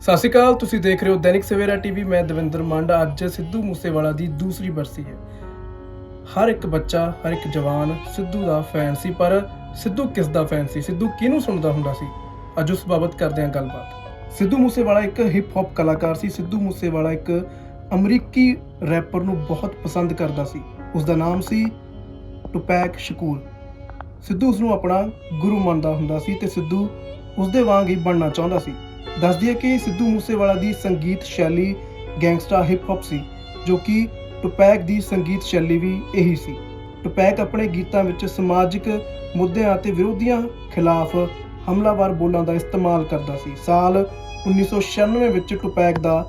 ਸਤਿ ਸ਼੍ਰੀ ਅਕਾਲ, ਤੁਸੀਂ ਦੇਖ ਰਹੇ ਹੋ ਦੈਨਿਕ ਸਵੇਰਾ ਟੀਵੀ। ਮੈਂ ਦਵਿੰਦਰ ਮੰਡ, ਅੱਜ ਸਿੱਧੂ ਮੂਸੇਵਾਲਾ ਦੀ ਦੂਸਰੀ ਬਰਸੀ ਹੈ। ਹਰ ਇੱਕ ਬੱਚਾ, ਹਰ ਇੱਕ ਜਵਾਨ ਸਿੱਧੂ ਦਾ ਫੈਨ ਸੀ, ਪਰ ਸਿੱਧੂ ਕਿਸ ਦਾ ਫੈਨ ਸੀ? ਸਿੱਧੂ ਕਿਹਨੂੰ ਸੁਣਦਾ ਹੁੰਦਾ ਸੀ? ਅੱਜ ਉਸ ਬਾਬਤ ਕਰਦੇ ਹਾਂ ਗੱਲਬਾਤ। ਸਿੱਧੂ ਮੂਸੇਵਾਲਾ ਇੱਕ ਹਿਪ ਹੌਪ ਕਲਾਕਾਰ ਸੀ। ਸਿੱਧੂ ਮੂਸੇਵਾਲਾ ਇੱਕ ਅਮਰੀਕੀ ਰੈਪਰ ਨੂੰ ਬਹੁਤ ਪਸੰਦ ਕਰਦਾ ਸੀ। ਉਸ ਦਾ ਨਾਮ ਸੀ ਟੁਪੈਕ ਸ਼ਕੂਰ। ਸਿੱਧੂ ਉਸ ਨੂੰ ਆਪਣਾ ਗੁਰੂ ਮੰਨਦਾ ਹੁੰਦਾ ਸੀ ਤੇ ਸਿੱਧੂ ਉਸ ਦੇ ਵਾਂਗ ਹੀ ਬਣਨਾ ਚਾਹੁੰਦਾ ਸੀ। ਦੱਸ ਦਈਏ ਕਿ ਸਿੱਧੂ ਮੂਸੇਵਾਲਾ ਦੀ ਸੰਗੀਤ ਸ਼ੈਲੀ ਗੈਂਗਸਟਰ ਹਿਪ ਹੌਪ ਸੀ, ਜੋ ਕਿ ਟੁਪੈਕ ਦੀ ਸੰਗੀਤ ਸ਼ੈਲੀ ਵੀ ਇਹੀ ਸੀ। ਟੁਪੈਕ ਆਪਣੇ ਗੀਤਾਂ ਵਿੱਚ ਸਮਾਜਿਕ ਮੁੱਦਿਆਂ ਅਤੇ ਵਿਰੋਧੀਆਂ ਖਿਲਾਫ ਹਮਲਾਵਰ ਬੋਲਾਂ ਦਾ ਇਸਤੇਮਾਲ ਕਰਦਾ ਸੀ। ਸਾਲ 1996 ਵਿੱਚ ਟੁਪੈਕ ਦਾ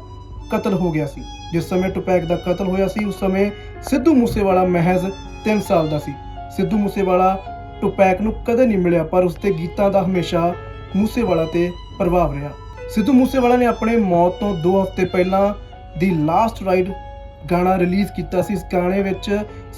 ਕਤਲ ਹੋ ਗਿਆ ਸੀ। ਜਿਸ ਸਮੇਂ ਟੁਪੈਕ ਦਾ ਕਤਲ ਹੋਇਆ ਸੀ, ਉਸ ਸਮੇਂ ਸਿੱਧੂ ਮੂਸੇਵਾਲਾ ਮਹਿਜ਼ 3 ਸਾਲ ਦਾ ਸੀ। ਸਿੱਧੂ ਮੂਸੇਵਾਲਾ ਟੁਪੈਕ ਨੂੰ ਕਦੇ ਨਹੀਂ ਮਿਲਿਆ, ਪਰ ਉਸਦੇ ਗੀਤਾਂ ਦਾ ਹਮੇਸ਼ਾ ਮੂਸੇਵਾਲਾ ਤੇ ਪ੍ਰਭਾਵ ਰਿਹਾ। ਸਿੱਧੂ ਮੂਸੇਵਾਲਾ ਨੇ ਆਪਣੇ ਮੌਤ ਤੋਂ 2 ਹਫ਼ਤੇ ਪਹਿਲਾਂ ਦੀ ਲਾਸਟ ਰਾਈਡ ਗਾਣਾ ਰਿਲੀਜ਼ ਕੀਤਾ ਸੀ। ਇਸ ਗਾਣੇ ਵਿੱਚ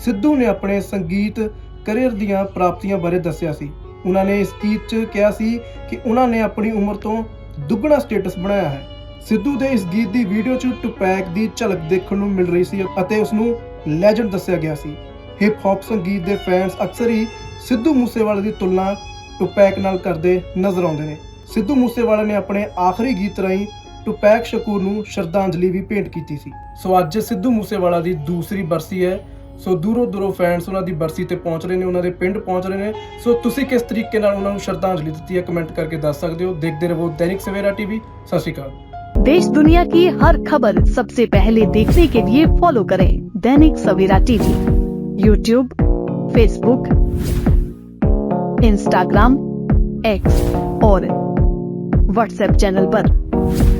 ਸਿੱਧੂ ਨੇ ਆਪਣੇ ਸੰਗੀਤ ਕਰੀਅਰ ਦੀਆਂ ਪ੍ਰਾਪਤੀਆਂ ਬਾਰੇ ਦੱਸਿਆ ਸੀ। ਉਹਨਾਂ ਨੇ ਇਸ ਗੀਤ 'ਚ ਕਿਹਾ ਸੀ ਕਿ ਉਹਨਾਂ ਨੇ ਆਪਣੀ ਉਮਰ ਤੋਂ ਦੁੱਗਣਾ ਸਟੇਟਸ ਬਣਾਇਆ ਹੈ। ਸਿੱਧੂ ਦੇ ਇਸ ਗੀਤ ਦੀ ਵੀਡੀਓ 'ਚ ਟੁਪੈਕ ਦੀ ਝਲਕ ਦੇਖਣ ਨੂੰ ਮਿਲ ਰਹੀ ਸੀ ਅਤੇ ਉਸ ਨੂੰ ਲੈਜੈਂਡ ਦੱਸਿਆ ਗਿਆ ਸੀ। ਹਿਪ ਹੌਪ ਸੰਗੀਤ ਦੇ ਫੈਨਸ ਅਕਸਰ ਹੀ ਸਿੱਧੂ ਮੂਸੇਵਾਲੇ ਦੀ ਤੁਲਨਾ ਟੁਪੈਕ ਨਾਲ ਕਰਦੇ ਨਜ਼ਰ ਆਉਂਦੇ ਨੇ। ਸਿੱਧੂ ਮੂਸੇਵਾਲੇ ਨੇ ਆਪਣੇ ਆਖਰੀ ਗੀਤ ਰਾਹੀਂ ਟੁਪੈਕ ਸ਼ਕੂਰ ਨੂੰ ਸ਼ਰਧਾਂਜਲੀ ਵੀ ਭੇਂਟ ਕੀਤੀ ਸੀ ਸੋ ਅੱਜ ਸਿੱਧੂ ਮੂਸੇਵਾਲਾ ਦੀ ਦੂਸਰੀ ਬਰਸੀ ਹੈ ਸੋ ਦੂਰੋਂ ਦੂਰੋਂ ਫੈਨਸ ਉਹਨਾਂ ਦੀ ਬਰਸੀ ਤੇ ਪਹੁੰਚ ਰਹੇ ਨੇ ਉਹਨਾਂ ਦੇ ਪਿੰਡ ਪਹੁੰਚ ਰਹੇ ਨੇ ਸੋ ਤੁਸੀਂ ਕਿਸ ਤਰੀਕੇ ਨਾਲ ਉਹਨਾਂ ਨੂੰ ਸ਼ਰਧਾਂਜਲੀ ਦਿੱਤੀ ਹੈ ਕਮੈਂਟ ਕਰਕੇ ਦੱਸ ਸਕਦੇ ਹੋ ਦੇਖਦੇ ਰਹੋ ਦੈਨਿਕ ਸਵੇਰਾ ਟੀਵੀ ਸਤਿ ਸ਼੍ਰੀ ਅਕਾਲ देश दुनिया की हर खबर सबसे पहले देखने के लिए फॉलो करें Dainik Savera TV YouTube Facebook Instagram X और व्हाट्सएप चैनल पर।